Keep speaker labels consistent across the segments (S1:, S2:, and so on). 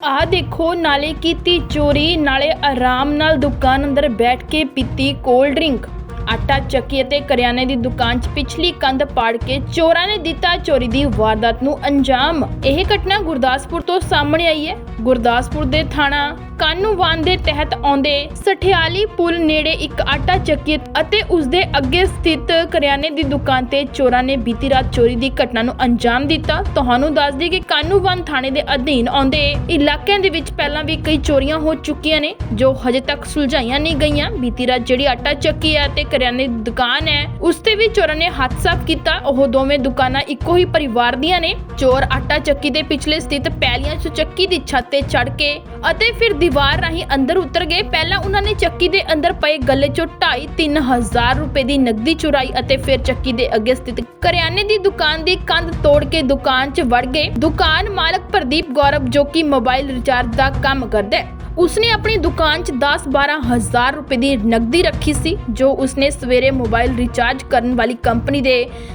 S1: ਆਹ ਦੇਖੋ, ਨਾਲੇ ਕੀਤੀ ਚੋਰੀ, ਨਾਲੇ ਆਰਾਮ ਨਾਲ ਦੁਕਾਨ ਅੰਦਰ ਬੈਠ ਕੇ ਪੀਤੀ ਕੋਲਡ ਡਰਿੰਕ ਆਟਾ ਚੱਕੀ ਅਤੇ ਕਰਿਆਨੇ ਦੀ ਦੁਕਾਨ 'ਚ ਪਿਛਲੀ ਕੰਧ ਪਾੜ ਕੇ ਚੋਰਾਂ ਨੇ ਦਿੱਤਾ ਚੋਰੀ ਦੀ ਵਾਰਦਾਤ ਨੂੰ ਅੰਜਾਮ। ਇਹ ਘਟਨਾ ਗੁਰਦਾਸਪੁਰ ਤੋਂ ਸਾਹਮਣੇ ਆਈ ਹੈ। ਗੁਰਦਾਸਪੁਰ ਦੇ ਥਾਣਾ ਕਾਨੂੰਵਾਨ ਦੇ ਤਹਿਤ ਆਉਂਦੇ ਸਠਿਆਲੀ ਪੁਲ ਨੇੜੇ ਇੱਕ ਆਟਾ ਚੱਕੀ ਅਤੇ ਉਸ ਦੇ ਅੱਗੇ ਸਥਿਤ ਕਰਿਆਨੇ ਦੀ ਦੁਕਾਨ ਤੇ ਚੋਰਾਂ ਨੇ ਬੀਤੀ ਰਾਤ ਚੋਰੀ ਦੀ ਘਟਨਾ ਨੂੰ ਅੰਜਾਮ ਦਿੱਤਾ। ਤੁਹਾਨੂੰ ਦੱਸ ਦਈਏ ਕਿ ਕਾਨੂੰਵਾਨ ਥਾਣੇ ਦੇ ਅਧੀਨ ਆਉਂਦੇ ਇਲਾਕਿਆਂ ਦੇ ਵਿੱਚ ਪਹਿਲਾਂ ਵੀ ਕਈ ਚੋਰੀਆਂ ਹੋ ਚੁੱਕੀਆਂ ਨੇ, ਜੋ ਹਜੇ ਤੱਕ ਸੁਲਝਾਈਆਂ ਨਹੀਂ ਗਈਆਂ। ਬੀਤੀ ਰਾਤ ਜਿਹੜੀ ਆਟਾ ਚੱਕੀ ਹੈ ਤੇ ਕਰਿਆਨੇ ਦੀ ਦੁਕਾਨ ਹੈ। ਉਸ ਤੇ ਵੀ ਚੋਰਾਂ ਨੇ ਹੱਥ ਸਾਫ਼ ਕੀਤਾ। ਉਹ ਦੋਵੇਂ ਦੁਕਾਨਾਂ ਇੱਕੋ ਹੀ ਪਰਿਵਾਰ ਦੀਆਂ ਨੇ। ਚੋਰ ਆਟਾ ਚੱਕੀ ਦੇ ਪਿਛਲੇ ਸਥਿਤ ਪੈਲੀਆਂ 'ਚ ਚੱਕੀ ਦੀ ਛੱਤ ਤੇ ਚੜ ਕੇ ਅਤੇ ਫਿਰ ਦੀਵਾਰ ਰਾਹੀਂ ਅੰਦਰ ਉਤਰ ਗਏ। ਪਹਿਲਾਂ ਉਹਨਾਂ ਨੇ ਚੱਕੀ ਦੇ ਅੰਦਰ ਪਏ ਗੱਲੇ 'ਚੋਂ 2.5 ਹਜ਼ਾਰ ਰੁਪਏ ਦੀ ਨਕਦੀ ਚੁਰਾਈ ਅਤੇ ਫਿਰ ਚੱਕੀ ਦੇ ਅੱਗੇ ਸਥਿਤ ਕਰਿਆਨੇ ਦੀ ਦੁਕਾਨ ਦੀ ਕੰਧ ਤੋੜ ਕੇ ਦੁਕਾਨ 'ਚ ਵੜ ਗਏ। ਦੁਕਾਨ ਮਾਲਕ ਪ੍ਰਦੀਪ ਗੌਰਵ ਜੋ ਕਿ ਮੋਬਾਈਲ ਰਿਚਾਰਜ ਦਾ ਕੰਮ ਕਰਦਾ ਹੈ। ਉਸਨੇ ਆਪਣੀ ਦੁਕਾਨ 'ਚ 10-12 ਹਜ਼ਾਰ ਰੁਪਏ ਦੀ ਨਕਦੀ ਰੱਖੀ ਸੀ, ਜੋ ਉਸਨੇ ਸਵੇਰੇ ਮੋਬਾਈਲ ਰਿਚਾਰਜ ਕਰਨ ਵਾਲੀ ਕੰਪਨੀ ਦੇ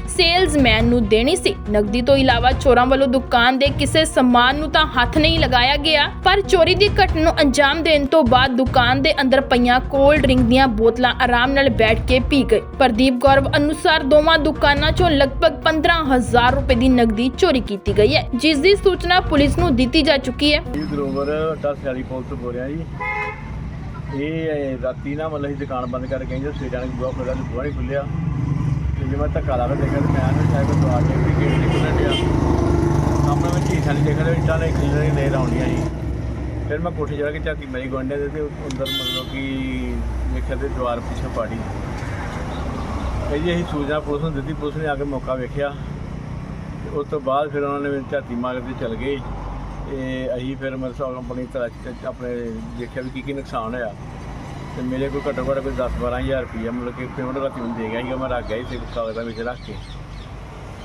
S1: ਸੇਲਜ਼ਮੈਨ ਨੂੰ ਦੇਣੀ ਸੀ। ਨਕਦੀ ਤੋਂ ਇਲਾਵਾ ਚੋਰਾਂ ਵੱਲੋਂ ਦੁਕਾਨ ਦੇ ਕਿਸੇ ਸਮਾਨ ਨੂੰ ਤਾਂ ਹੱਥ ਨਹੀਂ ਲਗਾਇਆ ਗਿਆ, ਪਰ ਚੋਰੀ ਦੀ ਘਟਨਾ ਨੂੰ ਅੰਜਾਮ ਦੇਣ ਤੋਂ ਬਾਅਦ ਦੁਕਾਨ ਦੇ ਅੰਦਰ ਪਈਆਂ ਕੋਲਡ ਡਰਿੰਕ ਦੀਆਂ ਬੋਤਲਾਂ ਆਰਾਮ ਨਾਲ ਬੈਠ ਕੇ ਪੀ ਗਏ। ਪ੍ਰਦੀਪ ਗੌਰਵ ਅਨੁਸਾਰ ਦੋਵਾਂ ਦੁਕਾਨਾਂ 'ਚੋਂ ਲਗਭਗ 15000 ਰੁਪਏ ਦੀ ਨਕਦੀ ਚੋਰੀ ਕੀਤੀ ਗਈ ਹੈ, ਜਿਸ ਦੀ ਸੂਚਨਾ ਪੁਲਿਸ ਨੂੰ ਦਿੱਤੀ ਜਾ ਚੁੱਕੀ ਹੈ।
S2: ਇਹ ਗਰੋਵਰ ਟਾ ਸਿਆਲੀ ਪੁਲ ਰਿਹਾ ਜੀ। ਇਹ ਰਾਤੀ ਨਾ ਮਤਲਬ ਅਸੀਂ ਦੁਕਾਨ ਬੰਦ ਕਰਕੇ ਗਏ ਜਦੋਂ ਸਵੇਰਾਂ ਨੂੰ ਬੂਹਾ ਖੋਲ੍ਹਿਆ ਤੇ ਬੂਹਾ ਨਹੀਂ ਖੁੱਲਿਆ। ਤੇ ਜੇ ਮੈਂ ਧੱਕਾ ਲਾ ਕੇ ਦੇਖਿਆ ਤੇ ਮੈਂ ਨਾ ਸ਼ਾਇਦ ਦਵਾ ਕੇ ਵੀ ਗੇਟ ਨਹੀਂ ਖੁੱਲ੍ਹਣ ਡਿਆ। ਸਾਹਮਣੇ ਮੈਂ ਢੀਠਾ ਨਹੀਂ ਦੇਖਿਆ ਤੇ ਇੱਟਾਂ ਨੇ ਖਿਲਰੇ ਨਜ਼ਰ ਆਉਂਦੀਆਂ ਸੀ ਫਿਰ ਮੈਂ ਕੋਠੇ ਚੜ੍ਹ ਕੇ ਝਾਤੀ ਮਾਰੀ ਗੁਆਂਢੀਆਂ ਦੇ ਤੇ ਅੰਦਰ ਮਤਲਬ ਕਿ ਦੇਖਿਆ ਤੇ ਦੀਵਾਰ ਪਿੱਛੇ ਪਾੜੀ। ਇਹ ਜੀ ਅਸੀਂ ਸੂਚਨਾ ਪੁਲਿਸ ਨੂੰ ਦਿੱਤੀ, ਪੁਲਿਸ ਨੇ ਆ ਕੇ ਮੌਕਾ ਵੇਖਿਆ। ਉਸ ਤੋਂ ਬਾਅਦ ਫਿਰ ਉਹਨਾਂ ਨੇ ਝਾਤੀ ਮਾਰ ਕੇ ਚਲ ਗਏ। ਤੇ ਅਸੀਂ ਫਿਰ ਮਤਲਬ ਕੰਪਨੀ ਤਲਾਸ਼ ਆਪਣੇ ਦੇਖਿਆ ਵੀ ਕੀ ਕੀ ਨੁਕਸਾਨ ਹੋਇਆ। ਤੇ ਮੇਰੇ ਕੋਲ ਘੱਟੋ ਘੱਟ ਕੋਈ 10 12000 ਰੁਪਈਆ ਮਤਲਬ ਕਿ ਪੇਮੈਂਟ ਰਾਤੀ ਮੈਨੂੰ ਦੇ ਗਿਆ ਸੀਗਾ, ਮੈਂ ਰੱਖ ਗਿਆ ਸੀ ਤੇ ਵਿੱਚ ਰੱਖ ਕੇ।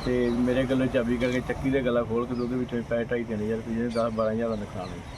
S2: ਤੇ ਮੇਰੇ ਗੱਲੋਂ ਚਾਬੀ ਕਰਕੇ ਚੱਕੀ ਦੇ ਗਲਾ ਖੋਲ ਕੇ ਉਹਦੇ ਵਿੱਚੋਂ ਪੈਸੇ ਢਾਈ ਤਿੰਨ ਹਜ਼ਾਰ ਰੁਪਏ 10 12000 ਦਾ ਨੁਕਸਾਨ ਹੋਇਆ।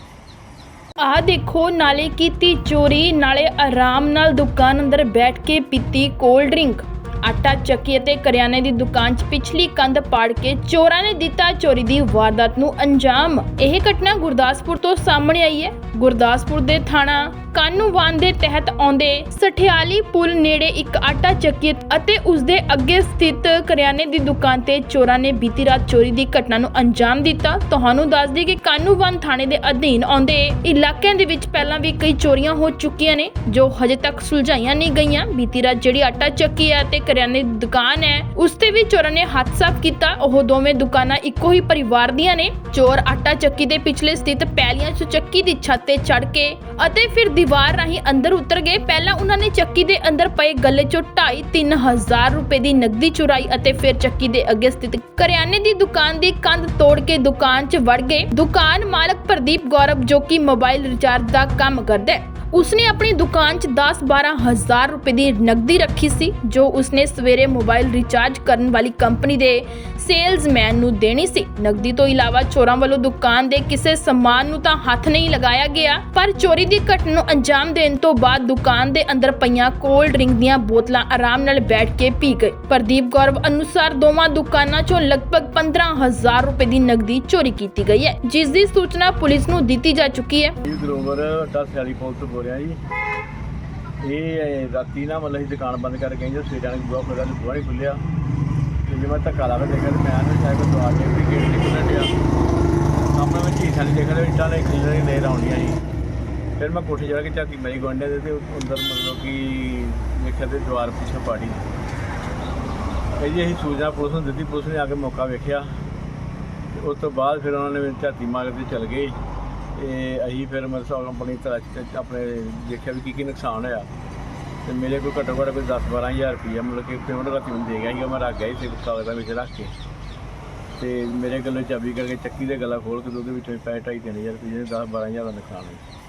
S1: ਆਹ ਦੇਖੋ, ਨਾਲੇ ਕੀਤੀ ਚੋਰੀ, ਨਾਲੇ ਆਰਾਮ ਨਾਲ ਦੁਕਾਨ ਅੰਦਰ ਬੈਠ ਕੇ ਪੀਤੀ ਕੋਲਡ ਡਰਿੰਕ ਆਟਾ ਚੱਕੀ ਅਤੇ ਕਰਿਆਨੇ ਦੀ ਦੁਕਾਨ 'ਚ ਪਿਛਲੀ ਕੰਧ ਪਾੜ ਕੇ ਚੋਰਾਂ ਨੇ ਦਿੱਤਾ। ਚੋਰੀ ਦੀ ਵਾਰਦਾਤ ਨੂੰ ਅੰਜਾਮ। ਇਹ ਘਟਨਾ ਗੁਰਦਾਸਪੁਰ ਤੋਂ ਸਾਹਮਣੇ ਆਈ ਹੈ। ਗੁਰਦਾਸਪੁਰ ਦੇ ਥਾਣਾ ਕਾਨੂੰਵਾਨ ਦੇ ਤਹਿਤ ਆਉਂਦੇ ਸਠਿਆਲੀ ਪੁਲ ਨੇੜੇ ਇੱਕ ਆਟਾ ਚੱਕੀ ਅਤੇ ਉਸ ਦੇ ਅੱਗੇ ਸਥਿਤ ਕਰਿਆਨੇ ਦੀ ਦੁਕਾਨ ਤੇ ਚੋਰਾਂ ਨੇ ਬੀਤੀ ਰਾਤ ਚੋਰੀ ਦੀ ਘਟਨਾ ਨੂੰ ਅੰਜਾਮ ਦਿੱਤਾ। ਤੁਹਾਨੂੰ ਦੱਸ ਦਈਏ ਕਿ ਕਾਨੂੰਵਾਨ ਥਾਣੇ ਦੇ ਅਧੀਨ ਆਉਂਦੇ ਇਲਾਕਿਆਂ ਦੇ ਵਿੱਚ ਪਹਿਲਾਂ ਵੀ ਕਈ ਚੋਰੀਆਂ ਹੋ ਚੁੱਕੀਆਂ ਨੇ, ਜੋ ਹਜੇ ਤੱਕ ਸੁਲਝਾਈਆਂ ਨਹੀਂ ਗਈਆਂ। ਬੀਤੀ ਰਾਤ ਜਿਹੜੀ ਆਟਾ ਚੱਕੀ ਹੈ ਤੇ ਕਰਿਆਨੇ ਦੀ ਦੁਕਾਨ ਹੈ, ਉਸ ਤੇ ਵੀ ਚੋਰਾਂ ਨੇ ਹੱਥ ਸਾਫ਼ ਕੀਤਾ। ਉਹ ਦੋਵੇਂ ਦੁਕਾਨਾਂ ਇੱਕੋ ਹੀ ਪਰਿਵਾਰ ਦੀਆਂ ਨੇ। ਚੋਰ ਆਟਾ ਚੱਕੀ ਦੇ ਪਿਛਲੇ ਸਥਿਤ ਪੈਲੀਆਂ 'ਚ ਚੱਕੀ ਦੀ ਛੱਤ ਤੇ ਚੜ ਕੇ ਅਤੇ ਫਿਰ ਦੀਵਾਰ ਰਾਹੀਂ ਅੰਦਰ ਉਤਰ ਗਏ। ਪਹਿਲਾਂ ਉਹਨਾਂ ਨੇ ਚੱਕੀ ਦੇ ਅੰਦਰ ਪਏ ਗੱਲੇ 'ਚੋਂ 2.5 ਹਜ਼ਾਰ ਰੁਪਏ ਦੀ ਨਕਦੀ ਚੁਰਾਈ ਅਤੇ ਫਿਰ ਚੱਕੀ ਦੇ ਅੱਗੇ ਸਥਿਤ ਕਰਿਆਨੇ ਦੀ ਦੁਕਾਨ ਦੀ ਕੰਧ ਤੋੜ ਕੇ ਦੁਕਾਨ 'ਚ ਵੜ ਗਏ। ਦੁਕਾਨ ਮਾਲਕ ਪ੍ਰਦੀਪ ਗੌਰਵ ਜੋ ਕਿ ਮੋਬਾਈਲ ਰਿਚਾਰਜ ਦਾ ਕੰਮ ਕਰਦਾ ਹੈ। ਉਸਨੇ ਆਪਣੀ ਦੁਕਾਨ 'ਚ 10-12 ਹਜ਼ਾਰ ਰੁਪਏ ਦੀ ਨਕਦੀ ਰੱਖੀ ਸੀ, ਜੋ ਉਸਨੇ ਸਵੇਰੇ ਮੋਬਾਈਲ ਰਿਚਾਰਜ ਕਰਨ ਵਾਲੀ ਕੰਪਨੀ ਦੇ ਸੇਲਜ਼ਮੈਨ ਨੂੰ ਦੇਣੀ ਸੀ। ਨਕਦੀ ਤੋਂ ਇਲਾਵਾ ਚੋਰਾਂ ਵੱਲੋਂ ਦੁਕਾਨ ਦੇ ਕਿਸੇ ਸਮਾਨ ਨੂੰ ਤਾਂ ਹੱਥ ਨਹੀਂ ਲਗਾਇਆ ਗਿਆ, ਪਰ ਚੋਰੀ ਦੀ ਘਟਨਾ ਨੂੰ ਅੰਜਾਮ ਦੇਣ ਤੋਂ ਬਾਅਦ ਦੁਕਾਨ ਦੇ ਅੰਦਰ ਪਈਆਂ ਕੋਲਡ ਡਰਿੰਕ ਦੀਆਂ ਬੋਤਲਾਂ ਆਰਾਮ ਨਾਲ ਬੈਠ ਕੇ ਪੀ ਗਏ। ਪ੍ਰਦੀਪ ਗੌਰਵ ਅਨੁਸਾਰ ਦੋਵਾਂ ਦੁਕਾਨਾਂ 'ਚੋਂ ਲਗਭਗ 15000 ਰੁਪਏ ਦੀ ਨਕਦੀ ਚੋਰੀ ਕੀਤੀ ਗਈ ਹੈ, ਜਿਸ ਦੀ ਸੂਚਨਾ ਪੁਲਿਸ ਨੂੰ ਦਿੱਤੀ ਜਾ ਚੁੱਕੀ ਹੈ।
S2: ਇਹ ਗਰੋਵਰ ਟਾ ਸਿਆਲੀ ਪੁਲ ਤੋਂ ਬੋਲ ਰਿਹਾ ਜੀ। ਇਹ ਰਾਤੀ ਨਾ ਮਤਲਬ ਅਸੀਂ ਦੁਕਾਨ ਬੰਦ ਕਰਕੇ ਗਏ ਜਦੋਂ ਸਵੇਰਾਂ ਨੂੰ ਬੂਹਾ ਖੋਲ੍ਹਿਆ ਤੇ ਬੂਹਾ ਨਹੀਂ ਖੁੱਲਿਆ। ਤੇ ਜੇ ਮੈਂ ਧੱਕਾ ਲਾ ਕੇ ਦੇਖਿਆ ਤੇ ਮੈਂ ਨਾ ਸ਼ਾਇਦ ਦਵਾ ਕੇ ਵੀ ਗੇਟ ਨਹੀਂ ਖੁੱਲ੍ਹਣ ਡਿਆ। ਸਾਹਮਣੇ ਮੈਂ ਢੀਠਾ ਨਹੀਂ ਦੇਖਿਆ ਇੱਟਾਂ ਨੇ ਖਿਲਰੇ ਨਜ਼ਰ ਆਉਂਦੀਆਂ ਸੀ ਫਿਰ ਮੈਂ ਕੋਠੇ ਚੜ੍ਹ ਕੇ ਝਾਕੀ ਮਾਰੀ, ਗੁਆਂਢੀਆਂ ਦੇ ਤੇ ਅੰਦਰ ਮਤਲਬ ਕਿ ਦੇਖਿਆ ਤੇ ਦੁਆਰ ਪਿੱਛੇ ਪਾੜੀ। ਇਹ ਜੀ ਅਸੀਂ ਸੂਚਨਾ ਪੁਲਿਸ ਨੂੰ ਦਿੱਤੀ, ਪੁਲਿਸ ਨੇ ਆ ਕੇ ਮੌਕਾ ਵੇਖਿਆ। ਉਸ ਤੋਂ ਬਾਅਦ ਫਿਰ ਉਹਨਾਂ ਨੇ ਝਾਤੀ ਮਾਰ ਕੇ ਚਲ ਗਏ। ਤੇ ਅਸੀਂ ਫਿਰ ਮਤਲਬ ਕੰਪਨੀ ਤਲਾਸ਼ ਆਪਣੇ ਦੇਖਿਆ ਵੀ ਕੀ ਕੀ ਨੁਕਸਾਨ ਹੋਇਆ। ਤੇ ਮੇਰੇ ਕੋਲ ਘੱਟੋ ਘੱਟ ਕੋਈ 10 12000 ਰੁਪਈਆ ਮਤਲਬ ਕਿ ਪੇਮੈਂਟ ਰਾਤੀ ਮੈਨੂੰ ਦੇ ਗਿਆ ਸੀਗਾ ਮੈਂ ਰੱਖ ਗਿਆ ਸੀ ਕਾਗਜ਼ਾਂ ਵਿੱਚ ਰੱਖ ਕੇ। ਤੇ ਮੇਰੇ ਗੱਲੋਂ ਚਾਬੀ ਕਰਕੇ ਚੱਕੀ ਦੇ ਗਲਾ ਖੋਲ ਕੇ ਤੇ ਉਹਦੇ ਵਿੱਚੋਂ ਪੈਸੇ ਢਾਈ ਤਿੰਨ ਹਜ਼ਾਰ ਰੁਪਏ 10 12000 ਦਾ ਨੁਕਸਾਨ ਹੋਇਆ।